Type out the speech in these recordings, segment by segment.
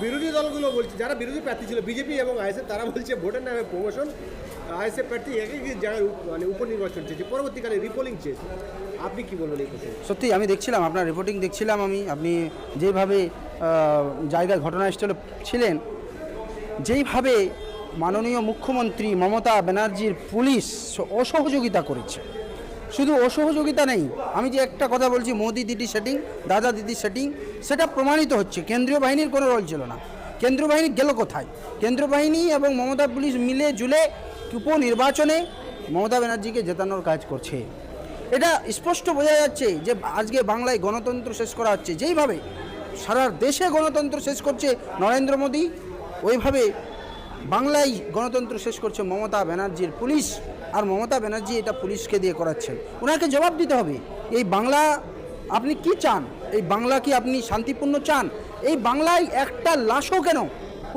বিরোধী দলগুলো বলছে, যারা বিরোধী প্রার্থী ছিল, বিজেপি এবং আইএসএফ, তারা বলছে ভোটের নামে প্রমোশন আইএসএফ প্রার্থী একই জায়গায় উপ- মানে উপনির্বাচন চেয়েছে, পরবর্তীকালে রিপোলিং চেয়েছে। আপনি কি বলবেন এই সত্যি, আমি দেখছিলাম, আপনার রিপোর্টিং দেখছিলাম আমি, আপনি যেভাবে জায়গায় ঘটনাস্থলে ছিলেন, যেইভাবে মাননীয় মুখ্যমন্ত্রী মমতা ব্যানার্জির পুলিশ অসহযোগিতা করেছে। শুধু অসহযোগিতা নেই। আমি যে একটা কথা বলছি, মোদি দিদি সেটিং দাদা দিদি সেটিং সেটা প্রমাণিত হচ্ছে। কেন্দ্রীয় বাহিনীর কোনো রোল ছিল না। কেন্দ্রীয় বাহিনী গেল কোথায়? কেন্দ্রীয় বাহিনী এবং মমতা পুলিশ মিলে জুলে উপনির্বাচনে মমতা ব্যানার্জিকে জেতানোর কাজ করছে। এটা স্পষ্ট বোঝা যাচ্ছে যে আজকে বাংলায় গণতন্ত্র শেষ করা হচ্ছে। যেইভাবে সারা দেশে গণতন্ত্র শেষ করছে নরেন্দ্র মোদী, ওইভাবে বাংলায় গণতন্ত্র শেষ করছে মমতা ব্যানার্জির পুলিশ, আর মমতা ব্যানার্জি এটা পুলিশকে দিয়ে করাচ্ছেন। ওনাকে জবাব দিতে হবে, এই বাংলা আপনি কি চান? এই বাংলা কি আপনি শান্তিপূর্ণ চান? এই বাংলায় একটা লাশও কেন?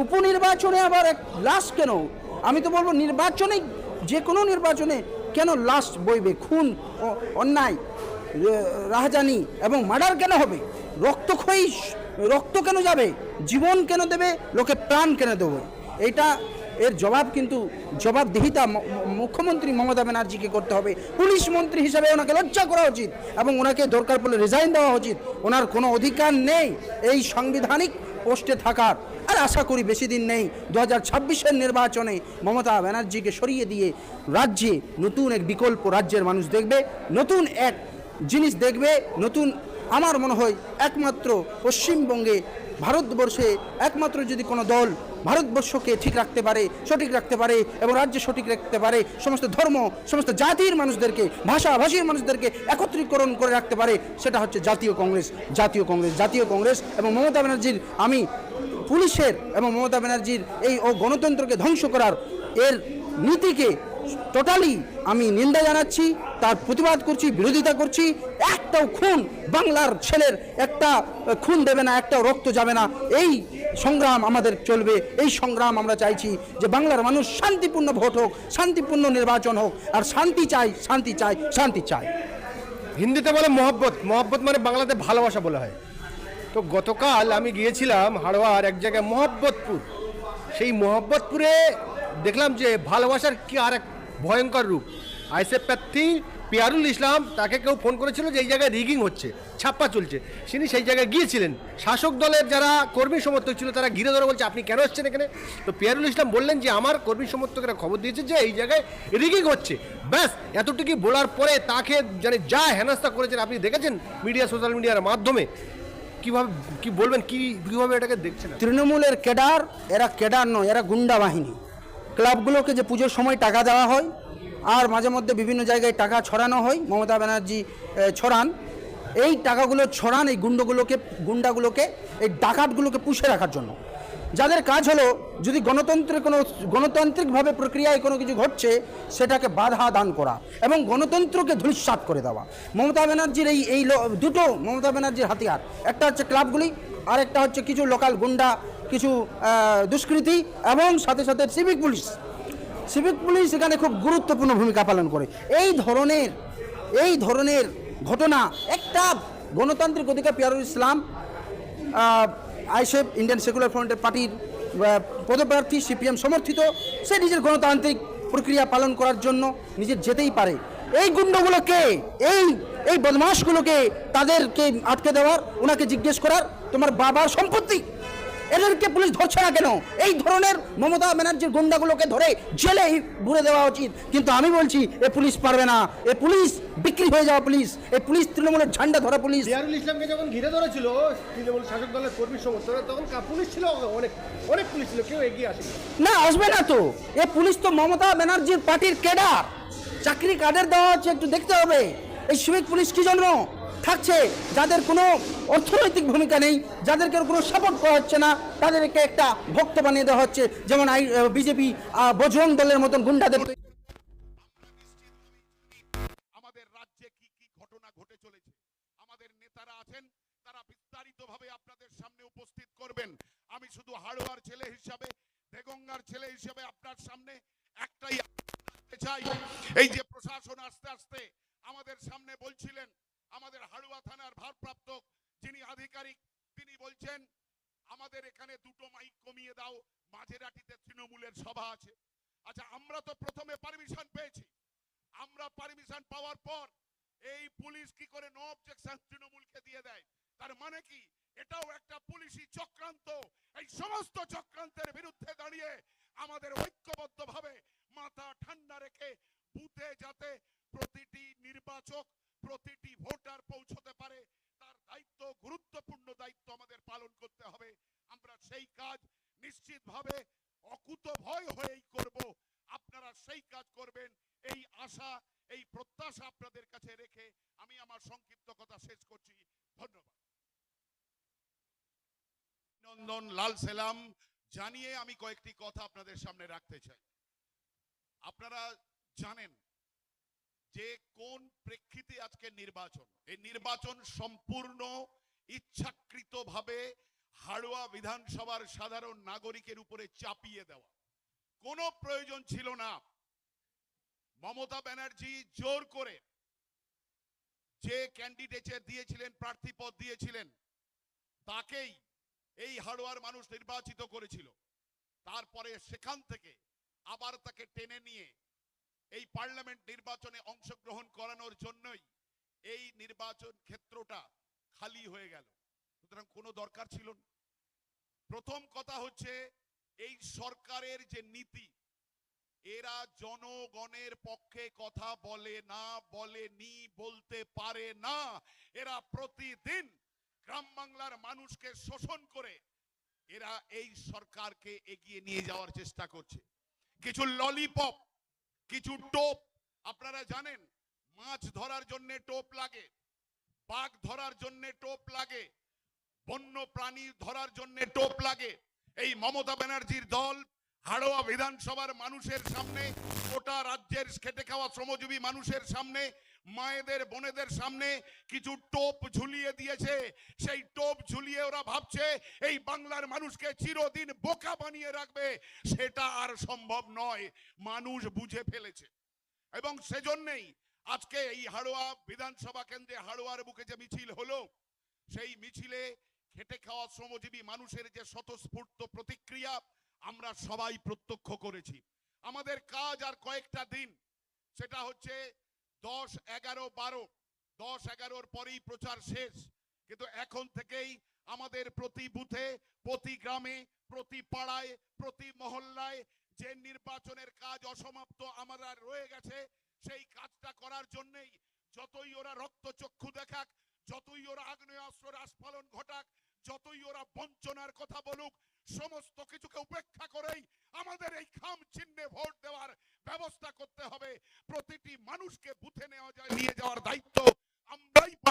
উপনির্বাচনে আবার এক লাশ কেন? আমি তো বলব নির্বাচনে, যে কোনো নির্বাচনে কেন লাশ বইবে? খুন অন্যায় রাহাজানি এবং মার্ডার কেন হবে? রক্তক্ষয়ী রক্ত কেন যাবে? জীবন কেন দেবে? লোকে প্রাণ কেন দেবে? এইটা এর জবাব কিন্তু জবাবদিহিতা মুখ্যমন্ত্রী মমতা ব্যানার্জিকে করতে হবে। পুলিশ মন্ত্রী হিসাবে ওনাকে লজ্জা করা উচিত এবং ওনাকে দরকার পড়লে রিজাইন দেওয়া উচিত। ওনার কোনো অধিকার নেই এই সাংবিধানিক পোস্টে থাকার। আর আশা করি বেশি দিন নেই, দু হাজার ছাব্বিশের নির্বাচনে মমতা ব্যানার্জিকে সরিয়ে দিয়ে রাজ্যে নতুন এক বিকল্প রাজ্যের মানুষ দেখবে, নতুন এক জিনিস দেখবে, নতুন আমার মনে হয় একমাত্র পশ্চিমবঙ্গে, ভারতবর্ষে একমাত্র যদি কোনো দল ভারতবর্ষকে ঠিক রাখতে পারে, সঠিক রাখতে পারে এবং রাজ্য সঠিক রাখতে পারে, সমস্ত ধর্ম, সমস্ত জাতির মানুষদেরকে, ভাষাভাষীর মানুষদেরকে একত্রীকরণ করে রাখতে পারে, সেটা হচ্ছে জাতীয় কংগ্রেস জাতীয় কংগ্রেস জাতীয় কংগ্রেস এবং মমতা ব্যানার্জির, আমি পুলিশের এবং মমতা ব্যানার্জির এই ও গণতন্ত্রকে ধ্বংস করার এর নীতিকে টোটালি আমি নিন্দা জানাচ্ছি, তার প্রতিবাদ করছি, বিরোধিতা করছি, একটাও খুন বাংলার ছেলের একটা খুন দেবে না, একটাও রক্ত যাবে না, এই সংগ্রাম আমাদের চলবে। এই সংগ্রাম আমরা চাইছি যে বাংলার মানুষ শান্তিপূর্ণ ভোট হোক, শান্তিপূর্ণ নির্বাচন হোক, আর শান্তি চাই শান্তি চাই শান্তি চাই। হিন্দিতে বলে মহব্বত। মহব্বত মানে বাংলাতে ভালোবাসা বলা হয়। তো গতকাল আমি গিয়েছিলাম হাড়োয়ার এক জায়গায় মহব্বতপুর। সেই মহব্বতপুরে দেখলাম যে ভালোবাসার কি আর এক ভয়ঙ্কর রূপ। আইসেফ প্রার্থী পিয়ারুল ইসলাম তাকে কেউ ফোন করেছিল যে এই জায়গায় রিগিং হচ্ছে, ছাপ্পা চলছে। তিনি সেই জায়গায় গিয়েছিলেন। শাসক দলের যারা কর্মী সমর্থক ছিল, তারা ঘিরে ধরে বলছে, আপনি কেন এসছেন এখানে? তো পিয়ারুল ইসলাম বললেন যে, আমার কর্মী সমর্থকেরা খবর দিয়েছে যে, এই জায়গায় রিগিং হচ্ছে। ব্যাস, এতটুকু বলার পরে তাকে মানে যা হেনস্থা করেছেন, আপনি দেখেছেন মিডিয়া, সোশ্যাল মিডিয়ার মাধ্যমে? কীভাবে, কি বলবেন, কি, কীভাবে এটাকে দেখছেন তৃণমূলের কেডার এরা কেডার নয়, এরা গুন্ডা বাহিনী। ক্লাবগুলোকে যে পুজোর সময় টাকা দেওয়া হয় আর মাঝে মধ্যে বিভিন্ন জায়গায় টাকা ছড়ানো হয়। মমতা ব্যানার্জি ছড়ান। এই টাকাগুলো ছড়ান এই গুন্ডগুলোকে, গুন্ডাগুলোকে, এই ডাকাতগুলোকে পুষে রাখার জন্য। যাদের কাজ হলো, যদি গণতন্ত্রের কোনো, গণতান্ত্রিকভাবে প্রক্রিয়ায় কোনো কিছু ঘটছে, সেটাকে বাধা দান করা এবং গণতন্ত্রকে ধূলিসাৎ করে দেওয়া। মমতা ব্যানার্জির এই এই দুটো মমতা ব্যানার্জির হাতিয়ার। একটা হচ্ছে ক্লাবগুলি আর একটা হচ্ছে কিছু লোকাল গুন্ডা, কিছু দুষ্কৃতী এবং সাথে সাথে সিভিক পুলিশ। সিভিক পুলিশ এখানে খুব গুরুত্বপূর্ণ ভূমিকা পালন করে। এই ধরনের এই ধরনের ঘটনা একটা গণতান্ত্রিক অধিকার Piyarul Islam ISF Indian secular ফ্রন্টের পার্টির পদপ্রার্থী, সিপিএম সমর্থিত, সে নিজের গণতান্ত্রিক প্রক্রিয়া পালন করার জন্য নিজের যেতেই পারে। এই গুন্ডগুলোকে, এই এই বদমাশগুলোকে তাদেরকে আটকে দেওয়ার, ওনাকে জিজ্ঞেস করার তোমার বাবার সম্পত্তি এদেরকে পুলিশ ধরছে না কেন? এই ধরনের মমতা ব্যানার্জির গুন্ডাগুলোকে ধরে জেলে ভরে দেওয়া উচিত। কিন্তু আমি বলছি এ পুলিশ পারবে না। এ পুলিশ বিক্রি হয়ে যাওয়া পুলিশ। এ পুলিশ তৃণমূলের ঝান্ডা ধরা পুলিশ। পিয়ারুল ইসলামকে যখন ঘিরে ধরেছিল তৃণমূল শাসক দলের কর্মী সমর্থকরা তখন পুলিশ ছিল অনেক অনেক পুলিশ ছিল কেউ এগিয়ে আসে না আসবে না তো। এ পুলিশ তো মমতা ব্যানার্জির পার্টির কেডার। চাকরি কাদের দেওয়া হচ্ছে একটু দেখতে হবে। এই সিভিক পুলিশ কি জন্য? থাকছে, যাদের কোনো অর্থনৈতিক ভূমিকা নেই, যাদেরকে কোনো সাপোর্ট করা হচ্ছে না, তাদেরকে একটা ভক্ত বানিয়ে দেওয়া হচ্ছে। যেমন আই বিজেপি বজরং দলের মতন গুন্ডাদের আমাদের রাজ্যে ঘটনা ঘটে চলেছে? আমাদের নেতারা আছেন, তারা বিস্তারিতভাবে আপনাদের সামনে উপস্থিত করবেন। আমি শুধু ছেলে হিসাবে ছেলে হিসাবে আপনার সামনে একটাই চাই। এই যে প্রশাসন আস্তে আস্তে আমাদের সামনে বলছিলেন আমাদের হাড়ুয়া থানার ভারপ্রাপ্ত যিনি আধিকারিক, তিনি বলছেন, আমাদের এখানে দুটো মাইক কমিয়ে দাও, মাঝেরাটিতে তৃণমূলের সভা আছে। আচ্ছা আমরা তো প্রথমে পারমিশন পেয়েছি। আমরা পারমিশন পাওয়ার পর এই পুলিশ কি করে নো অবজেকশন তৃণমূলকে দিয়ে দেয়? তার মানে কি? এটাও একটা পুলিশি চক্রান্ত। এই সমস্ত চক্রান্তের বিরুদ্ধে দাঁড়িয়ে আমাদের ঐক্যবদ্ধভাবে মাথা ঠান্ডা রেখে বুথে যাতে প্রতিটি নির্বাচক প্রতিটি ভোটার পৌঁছতে পারে, তার দায়িত্ব, গুরুত্বপূর্ণ দায়িত্ব আমাদের পালন করতে হবে। আমরা সেই কাজ নিশ্চিতভাবে অকুত ভয় হয়েই করব। আপনারা সেই কাজ করবেন, এই আশা, এই প্রত্যাশা আপনাদের কাছে রেখে আমি আমার সংক্ষিপ্ত কথা শেষ করছি। ধন্যবাদ। নন্দন লাল সেলাম জানিয়ে আমি কয়েকটি কথা আপনাদের সামনে রাখতে চাই। আপনারা জানেন যে কোন প্রেক্ষিতে আজকে নির্বাচন? এই নির্বাচন সম্পূর্ণ ইচ্ছাকৃতভাবে হাড়োয়া বিধানসভার সাধারণ নাগরিকের উপরে চাপিয়ে দেওয়া। কোনো প্রয়োজন ছিল না। মমতা ব্যানার্জি জোর করে যে ক্যান্ডিডেটের দিয়েছিলেন, প্রার্থী পদ দিয়েছিলেন, তাকেই এই হাড়োয়ার মানুষ নির্বাচিত করেছিল। তারপরে সেখান থেকে আবার তাকে টেনে নিয়ে এই পার্লামেন্ট নির্বাচনে অংশগ্রহণ করানোর জন্যই এই নির্বাচন ক্ষেত্রটা খালি হয়ে গেল। সুতরাং কোনো দরকার ছিল না। প্রথম কথা হচ্ছে এই সরকারের যে নীতি, এরা জনগণের পক্ষে কথা বলে না বলেনি বলতে পারে না। এরা প্রতিদিন গ্রাম বাংলার মানুষকে শোষণ করে এরা এই সরকারকে এগিয়ে নিয়ে যাওয়ার চেষ্টা করছে। কিছু ললিপপ কিছু টোপ, আপনারা জানেন, মাছ ধরার জন্য টোপ লাগে, বাঘ ধরার জন্য টোপ লাগে, বন্য প্রাণী ধরার জন্য টোপ লাগে। এই মমতা ব্যানার্জির দল হাড়োয়া বিধানসভার মানুষের সামনে, গোটা রাজ্যের খেটে খাওয়া শ্রমজীবী মানুষের সামনে মায়েদের, বোনেদের সামনে কিছু টোপ ঝুলিয়ে দিয়েছে। সেই টোপ ঝুলিয়ে ওরা ভাবছে, এই বাংলার মানুষকে চিরদিন বোকা বানিয়ে রাখবে। সেটা আর সম্ভব নয়। মানুষ বুঝে ফেলেছে। এবং সেজন্যই আজকে এই হাড়োয়া বিধানসভা কেন্দ্রে হাড়োয়ার বুকে যে মিছিল হলো, সেই মিছিলে খেটে খাওয়া শ্রমজীবী মানুষের যে স্বতঃস্ফূর্ত প্রতিক্রিয়া, আমরা সবাই প্রত্যক্ষ করেছি। আমাদের কাজ আর কয়েকটা দিন, সেটা হচ্ছে দশ, এগারো, বারো। দশ, এগারোর পরেই প্রচার শেষ। কিন্তু এখন থেকেই আমাদের প্রতি বুথে, প্রতি গ্রামে, প্রতি পাড়ায়, প্রতি মহল্লায় যে নির্বাচনের কাজ অসমাপ্ত আমরা রয়ে গেছে, সেই কাজটা করার জন্যেই যতই ওরা রক্তচক্ষু দেখাক, যতই ওরা আগ্নেয়াস্ত্র আস্ফালন ঘটাক, যতই ওরা বঞ্চনার কথা বলুক, সমস্ত কিছুকে উপেক্ষা করেই আমাদের এই খাম চিহ্নে ভোট দেওয়ার ব্যবস্থা করতে হবে। প্রতিটি মানুষকে বুথে নেওয়া যায় নিয়ে যাওয়ার দায়িত্ব আমরাই